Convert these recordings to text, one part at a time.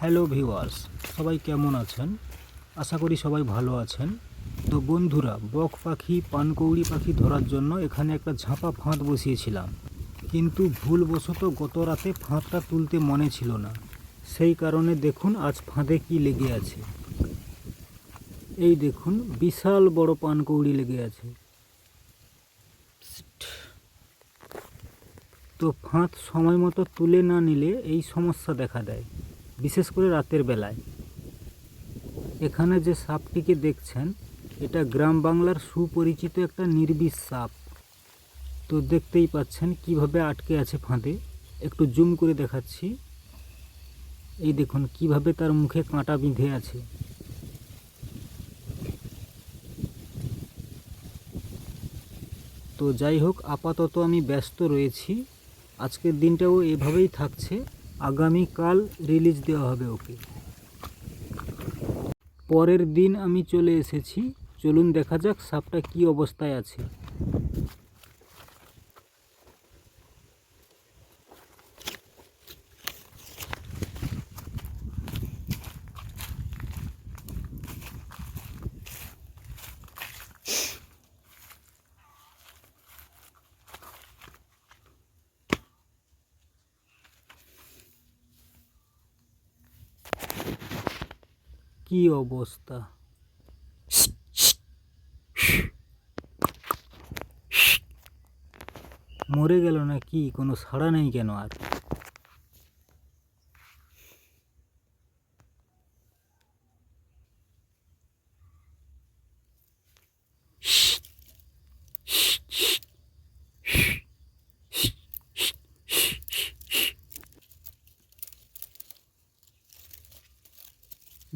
Hello viewers সবাই কেমন আছেন? আশা করি সবাই ভালো আছেন। তো বন্ধুরা, বক পাখি, পানকৌড়ি পাখি ধরার জন্য এখানে একটা ঝাঁপা ফাঁদ বসিয়েছিলাম। কিন্তু ভুলবশত গত রাতে ফাঁদটা তুলতে মনে ছিল না। সেই কারণে দেখুন আজ ফাঁদে কি লেগে আছে। এই দেখুন, বিশাল বড় পানকৌড়ি লেগে আছে। তো ফাঁদ সময় মতো তুলে না নিলে এই সমস্যা দেখা দেয়। বিশেষ করে রাতের বেলায়। এখানে যে সাপটিকে দেখছেন, এটা গ্রাম বাংলার সুপরিচিত একটা নির্বিষ সাপ। তো দেখতেই পাচ্ছেন কীভাবে আটকে আছে ফাঁদে। একটু জুম করে দেখাচ্ছি। এই দেখুন কীভাবে তার মুখে কাঁটা বিঁধে আছে। তো যাই হোক, আপাতত আমি ব্যস্ত রয়েছি। আজকের দিনটাও এভাবেই থাকছে। আগামীকাল রিলিজ দেওয়া হবে ওকে। পরের দিন আমি চলে এসেছি। চলুন দেখা যাক সাপটা কি অবস্থায় আছে। কি অবস্থা? মরে গেল না কি কোনো সাড়া নেই কেন আর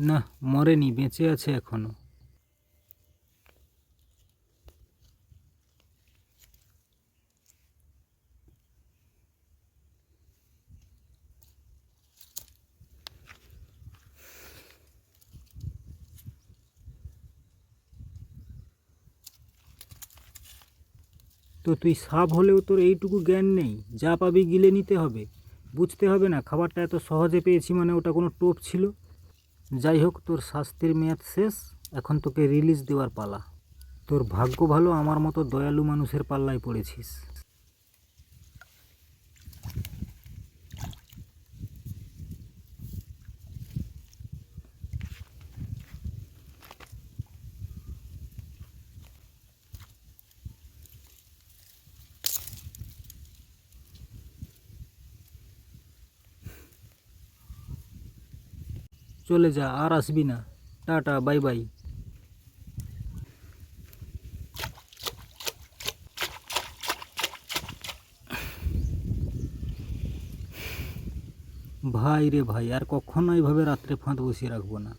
না, মরেনি, বেঁচে আছে এখনও। তো তুই সাপ হলেও তোর এইটুকু জ্ঞান নেই, যা পাবি গিলে নিতে হবে। বুঝতে হবে না, খাবারটা এত সহজে পেয়েছি মানে ওটা কোনো টোপ ছিল? যাই হোক তোর শাস্তির মেয়াদ শেষ, এখন তোকে রিলিজ দেওয়ার পালা। তোর ভাগ্য ভালো, আমার মতো দয়ালু মানুষের পাল্লায় পড়েছিস। চলে যা, আর আসবি না। Tata, bye bye. ভাই রে ভাই, আর কখনো এইভাবে রাত্রে ফাঁদ বসিয়ে রাখব না।